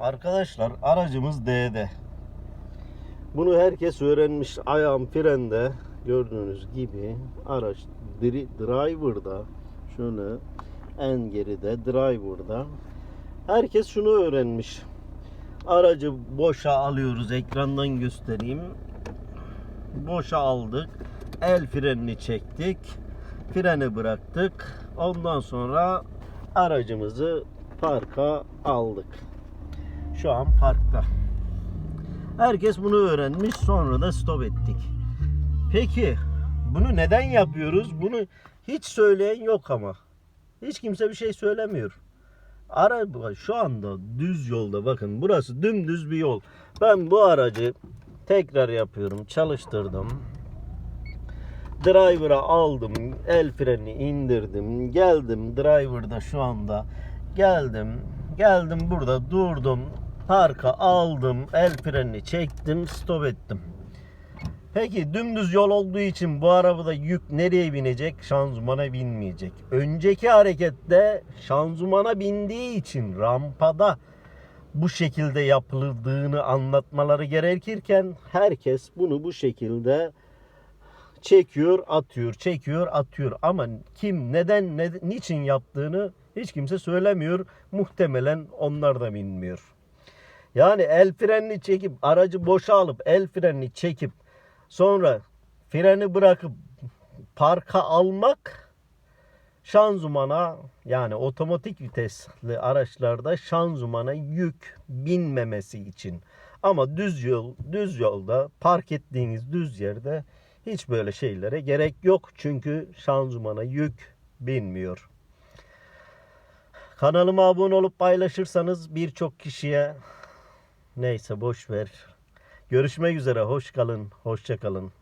Arkadaşlar aracımız D'de. Bunu herkes öğrenmiş. Ayağım frende gördüğünüz gibi araç dri- driver'da şöyle en geride driver'da herkes şunu öğrenmiş. Aracı boşa alıyoruz. Ekrandan göstereyim. Boşa aldık. El frenini çektik. Freni bıraktık. Ondan sonra aracımızı parka aldık. Şu an parkta. Herkes bunu öğrenmiş. Sonra da stop ettik. Peki bunu neden yapıyoruz? Bunu hiç söyleyen yok ama. Hiç kimse bir şey söylemiyor. Araba şu anda düz yolda bakın burası dümdüz bir yol. Ben bu aracı tekrar yapıyorum çalıştırdım. Driver'a aldım el freni indirdim geldim driver'da şu anda geldim geldim burada durdum parka aldım el frenini çektim stop ettim. Peki dümdüz yol olduğu için bu arabada yük nereye binecek? Şanzımana binmeyecek. Önceki harekette şanzımana bindiği için rampada bu şekilde yapıldığını anlatmaları gerekirken herkes bunu bu şekilde çekiyor, atıyor, çekiyor, atıyor. Ama kim, neden, ne, niçin yaptığını hiç kimse söylemiyor. Muhtemelen onlar da bilmiyor. Yani el frenini çekip aracı boşa alıp el frenini çekip sonra freni bırakıp parka almak şanzımana yani otomatik vitesli araçlarda şanzımana yük binmemesi için. Ama düz yol düz yolda park ettiğiniz düz yerde hiç böyle şeylere gerek yok. Çünkü şanzımana yük binmiyor. Kanalıma abone olup paylaşırsanız birçok kişiye neyse boş ver. Görüşmek üzere. Hoş kalın. Hoşça kalın.